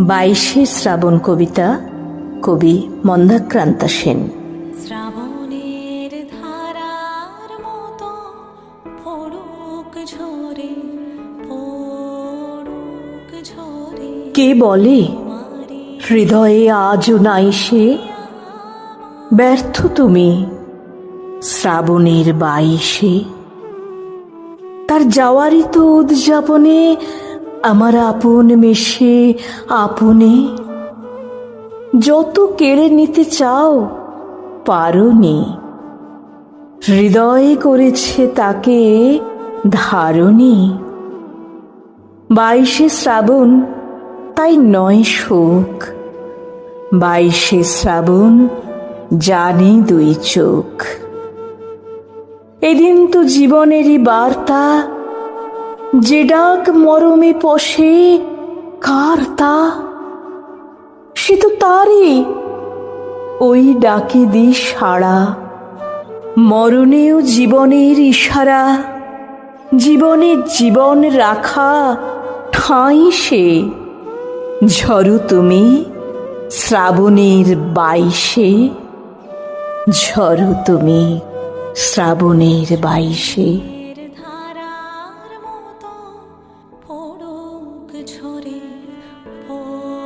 বাইশে শ্রাবণ কবিতা কবি মন্দাক্রান্তা সেন। শ্রাবণের ধারার মতো পড়ুক ঝরে পড়ুক ঝরে। কে বলে হৃদয়ে আজও নাই সে? ব্যর্থ তুমি শ্রাবণের বাইশে। তার যাওয়ারই তো উদযাপনে আমার আপন মেশে আপনে যত কেড়ে নিতে চাও পারনি হৃদয়ে করেছে তাকে ধারণী বাইশে শ্রাবণ, তাই নয় শোক। বাইশে শ্রাবণ, জানে দুই চোখ। এদিন তো জীবনেরই বার্তা যে ডাক মরমে পশে, কার তা? সে তো তারই। ওই ডাকে দি সাড়া। মরণেও জীবনের ইশারা। জীবনে জীবন রাখা ঠাঁই সে। ঝরু তুমি শ্রাবণের বাইশে। ঝরু তুমি শ্রাবণের বাইশে। পড়ুক ঝরে পড়ুক ঝরে